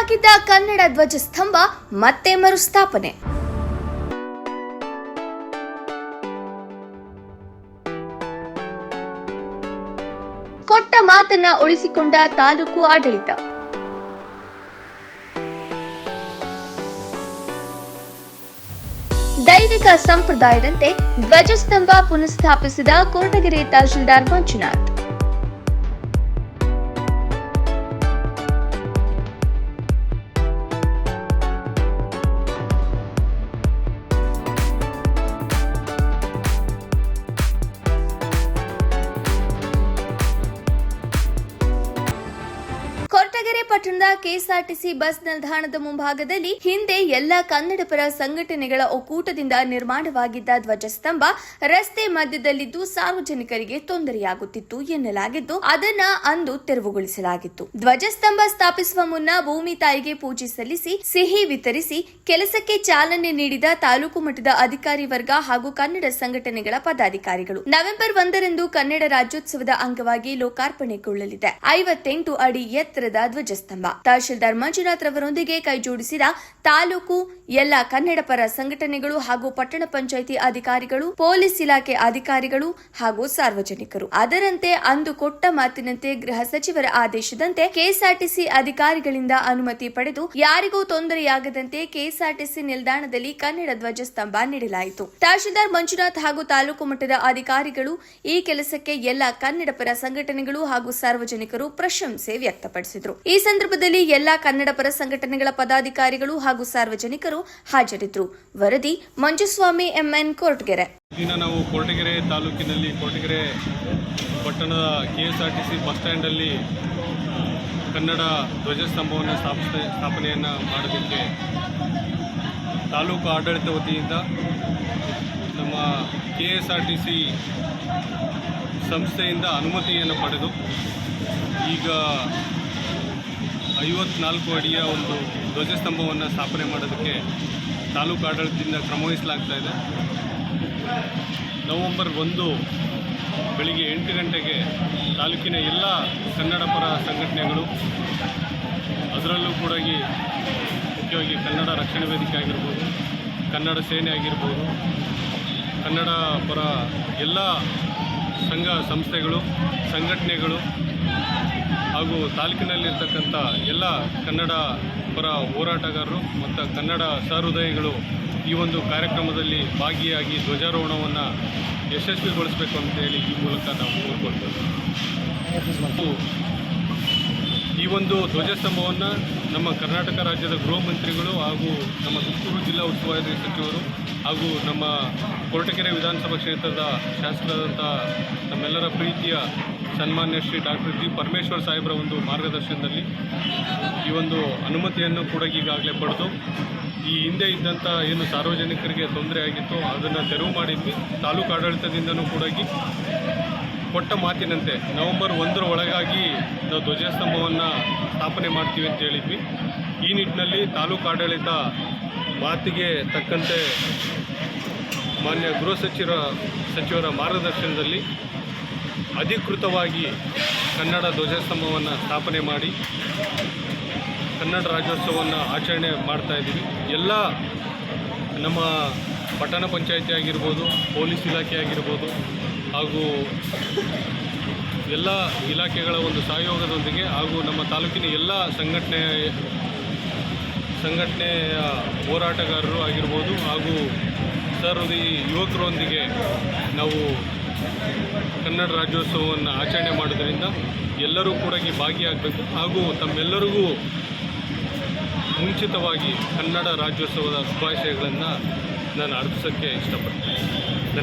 ಪತನವಾಗಿದ್ದ ಕನ್ನಡ ಧ್ವಜಸ್ತಂಭ ಮತ್ತೆ ಮರುಸ್ಥಾಪನೆ. ಕೊಟ್ಟ ಮಾತನ್ನ ಉಳಿಸಿಕೊಂಡ ತಾಲೂಕು ಆಡಳಿತ. ದೈವಿಕ ಸಂಪ್ರದಾಯದಂತೆ ಧ್ವಜಸ್ತಂಭ ಪುನಃಸ್ಥಾಪಿಸಿದ ಕೋಟಗೆರೆ ತಹಶೀಲ್ದಾರ್ ಮಂಜುನಾಥ್. ಪಟ್ಟಣದ ಕೆಎಸ್ಆರ್ಟಿಸಿ ಬಸ್ ನಿಲ್ದಾಣದ ಮುಂಭಾಗದಲ್ಲಿ ಹಿಂದೆ ಎಲ್ಲ ಕನ್ನಡ ಪರ ಸಂಘಟನೆಗಳ ಒಕ್ಕೂಟದಿಂದ ನಿರ್ಮಾಣವಾಗಿದ್ದ ಧ್ವಜಸ್ತಂಭ ರಸ್ತೆ ಮಧ್ಯದಲ್ಲಿದ್ದು ಸಾರ್ವಜನಿಕರಿಗೆ ತೊಂದರೆಯಾಗುತ್ತಿತ್ತು ಎನ್ನಲಾಗಿದ್ದು, ಅದನ್ನ ಅಂದು ತೆರವುಗೊಳಿಸಲಾಗಿತ್ತು. ಧ್ವಜಸ್ತಂಭ ಸ್ಥಾಪಿಸುವ ಮುನ್ನ ಭೂಮಿ ತಾಯಿಗೆ ಪೂಜೆ ಸಲ್ಲಿಸಿ, ಸಿಹಿ ವಿತರಿಸಿ, ಕೆಲಸಕ್ಕೆ ಚಾಲನೆ ನೀಡಿದ ತಾಲೂಕು ಮಟ್ಟದ ಅಧಿಕಾರಿ ವರ್ಗ ಹಾಗೂ ಕನ್ನಡ ಸಂಘಟನೆಗಳ ಪದಾಧಿಕಾರಿಗಳು. ನವೆಂಬರ್ ಒಂದರಂದು ಕನ್ನಡ ರಾಜ್ಯೋತ್ಸವದ ಅಂಗವಾಗಿ ಲೋಕಾರ್ಪಣೆಗೊಳ್ಳಲಿದೆ. ಐವತ್ತೆಂಟು ಅಡಿ ಎತ್ತರದ ಧ್ವಜಸ್ತಂಭ ತಹಶೀಲ್ದಾರ್ ಮಂಜುನಾಥ್ ರವರೊಂದಿಗೆ ಕೈಜೋಡಿಸಿದ ತಾಲೂಕು, ಎಲ್ಲ ಕನ್ನಡ ಪರ ಸಂಘಟನೆಗಳು ಹಾಗೂ ಪಟ್ಟಣ ಪಂಚಾಯಿತಿ ಅಧಿಕಾರಿಗಳು, ಪೊಲೀಸ್ ಇಲಾಖೆ ಅಧಿಕಾರಿಗಳು ಹಾಗೂ ಸಾರ್ವಜನಿಕರು. ಅದರಂತೆ ಅಂದು ಕೊಟ್ಟ ಮಾತಿನಂತೆ ಗೃಹ ಸಚಿವರ ಆದೇಶದಂತೆ ಕೆಎಸ್ಆರ್ಟಿಸಿ ಅಧಿಕಾರಿಗಳಿಂದ ಅನುಮತಿ ಪಡೆದು ಯಾರಿಗೂ ತೊಂದರೆಯಾಗದಂತೆ ಕೆಎಸ್ಆರ್ಟಿಸಿ ನಿಲ್ದಾಣದಲ್ಲಿ ಕನ್ನಡ ಧ್ವಜಸ್ತಂಭ ನೀಡಲಾಯಿತು. ತಹಶೀಲ್ದಾರ್ ಮಂಜುನಾಥ್ ಹಾಗೂ ತಾಲೂಕು ಮಟ್ಟದ ಅಧಿಕಾರಿಗಳು ಈ ಕೆಲಸಕ್ಕೆ ಎಲ್ಲ ಕನ್ನಡ ಪರ ಸಂಘಟನೆಗಳು ಹಾಗೂ ಸಾರ್ವಜನಿಕರು ಪ್ರಶಂಸೆ ವ್ಯಕ್ತಪಡಿಸಿದರು. ಈ ಸಂದರ್ಭದಲ್ಲಿ ಎಲ್ಲಾ ಕನ್ನಡ ಪರ ಸಂಘಟನೆಗಳ ಪದಾಧಿಕಾರಿಗಳು ಹಾಗೂ ಸಾರ್ವಜನಿಕರು ಹಾಜರಿದ್ದರು. ವರದಿ ಮಂಜುಸ್ವಾಮಿ ಎಂಎನ್ ಕೊರಟಗೆರೆ. ನಾವು ಕೋಟಗೆರೆ ತಾಲೂಕಿನಲ್ಲಿ ಕೋಟಗೆರೆ ಪಟ್ಟಣದ ಕೆಎಸ್ಆರ್ಟಿಸಿ ಬಸ್ ಸ್ಟ್ಯಾಂಡಲ್ಲಿ ಕನ್ನಡ ಧ್ವಜಸ್ತಂಭವನ್ನು ಸ್ಥಾಪನೆಯನ್ನು ಮಾಡೋದಕ್ಕೆ ತಾಲೂಕು ಆಡಳಿತ ವತಿಯಿಂದ ನಮ್ಮ K S R T C ಸಂಸ್ಥೆಯಿಂದ ಅನುಮತಿಯನ್ನು ಪಡೆದು ಈಗ ಐವತ್ನಾಲ್ಕು ಅಡಿಯ ಒಂದು ಧ್ವಜಸ್ತಂಭವನ್ನು ಸ್ಥಾಪನೆ ಮಾಡೋದಕ್ಕೆ ತಾಲೂಕು ಆಡಳಿತದಿಂದ ಕ್ರಮವಹಿಸಲಾಗ್ತಾ ಇದೆ. ನವಂಬರ್ ಒಂದು ಬೆಳಿಗ್ಗೆ ಎಂಟು ಗಂಟೆಗೆ ತಾಲೂಕಿನ ಎಲ್ಲ ಕನ್ನಡ ಪರ ಸಂಘಟನೆಗಳು, ಅದರಲ್ಲೂ ಕೂಡ ಮುಖ್ಯವಾಗಿ ಕನ್ನಡ ರಕ್ಷಣಾ ವೇದಿಕೆ ಆಗಿರ್ಬೋದು, ಕನ್ನಡ ಸೇನೆ ಆಗಿರ್ಬೋದು, ಕನ್ನಡ ಪರ ಎಲ್ಲ ಸಂಘ ಸಂಸ್ಥೆಗಳು, ಸಂಘಟನೆಗಳು ಹಾಗೂ ತಾಲೂಕಿನಲ್ಲಿರ್ತಕ್ಕಂಥ ಎಲ್ಲ ಕನ್ನಡ ಪರ ಹೋರಾಟಗಾರರು ಮತ್ತು ಕನ್ನಡ ಸಹೃದಯಗಳು ಈ ಒಂದು ಕಾರ್ಯಕ್ರಮದಲ್ಲಿ ಭಾಗಿಯಾಗಿ ಧ್ವಜಾರೋಹಣವನ್ನು ಯಶಸ್ವಿಗೊಳಿಸಬೇಕು ಅಂತೇಳಿ ಈ ಮೂಲಕ ನಾವು ಕೋರ್ಕೊಳ್ತೇವೆ. ಮತ್ತು ಈ ಒಂದು ಧ್ವಜಸ್ತಂಭವನ್ನು ನಮ್ಮ ಕರ್ನಾಟಕ ರಾಜ್ಯದ ಗೃಹ ಮಂತ್ರಿಗಳು ಹಾಗೂ ನಮ್ಮ ತುಮಕೂರು ಜಿಲ್ಲಾ ಉಸ್ತುವಾರಿ ಸಚಿವರು ಹಾಗೂ ನಮ್ಮ ಕೊರಟಗೆರೆ ವಿಧಾನಸಭಾ ಕ್ಷೇತ್ರದ ಶಾಸಕರಾದಂಥ ನಮ್ಮೆಲ್ಲರ ಪ್ರೀತಿಯ ಸನ್ಮಾನ್ಯ ಶ್ರೀ ಡಾಕ್ಟರ್ ಜಿ ಪರಮೇಶ್ವರ್ ಸಾಹೇಬರ ಒಂದು ಮಾರ್ಗದರ್ಶನದಲ್ಲಿ ಈ ಒಂದು ಅನುಮತಿಯನ್ನು ಕೂಡ ಈಗಾಗಲೇ ಪಡೆದು ಈ ಹಿಂದೆ ಇದ್ದಂಥ ಏನು ಸಾರ್ವಜನಿಕರಿಗೆ ತೊಂದರೆ ಆಗಿತ್ತು ಅದನ್ನು ತೆರವು ಮಾಡಿದ್ವಿ. ತಾಲೂಕು ಆಡಳಿತದಿಂದನೂ ಕೂಡ ಕೊಟ್ಟ ಮಾತಿನಂತೆ ನವೆಂಬರ್ ಒಂದರ ಒಳಗಾಗಿ ನಾವು ಧ್ವಜಸ್ತಂಭವನ್ನು ಸ್ಥಾಪನೆ ಮಾಡ್ತೀವಿ ಅಂತ ಹೇಳಿದ್ವಿ. ಈ ನಿಟ್ಟಿನಲ್ಲಿ ತಾಲೂಕು ಆಡಳಿತ ಮಾತಿಗೆ ತಕ್ಕಂತೆ ಮಾನ್ಯ ಗೃಹ ಸಚಿವರ ಸಚಿವರ ಮಾರ್ಗದರ್ಶನದಲ್ಲಿ ಅಧಿಕೃತವಾಗಿ ಕನ್ನಡ ಧ್ವಜಸ್ತಂಭವನ್ನು ಸ್ಥಾಪನೆ ಮಾಡಿ ಕನ್ನಡ ರಾಜ್ಯೋತ್ಸವವನ್ನು ಆಚರಣೆ ಮಾಡ್ತಾ ಇದ್ದೀವಿ. ಎಲ್ಲ ನಮ್ಮ ಪಟ್ಟಣ ಪಂಚಾಯಿತಿ ಆಗಿರ್ಬೋದು, ಪೊಲೀಸ್ ಇಲಾಖೆ ಆಗಿರ್ಬೋದು ಹಾಗೂ ಎಲ್ಲ ಇಲಾಖೆಗಳ ಒಂದು ಸಹಯೋಗದೊಂದಿಗೆ ಹಾಗೂ ನಮ್ಮ ತಾಲೂಕಿನ ಎಲ್ಲ ಸಂಘಟನೆ ಸಂಘಟನೆಯ ಹೋರಾಟಗಾರರು ಆಗಿರ್ಬೋದು ಹಾಗೂ ಸಹೃದಯಿ ಯುವಕರೊಂದಿಗೆ ನಾವು ಕನ್ನಡ ರಾಜ್ಯೋತ್ಸವವನ್ನು ಆಚರಣೆ ಮಾಡೋದರಿಂದ ಎಲ್ಲರೂ ಕೂಡ ಈ ಭಾಗಿಯಾಗಬೇಕು ಹಾಗೂ ತಮ್ಮೆಲ್ಲರಿಗೂ ಮುಂಚಿತವಾಗಿ ಕನ್ನಡ ರಾಜ್ಯೋತ್ಸವದ ಶುಭಾಶಯಗಳನ್ನು ನಾನು ಅರ್ಪಿಸೋಕ್ಕೆ ಇಷ್ಟಪಡ್ತೀನಿ.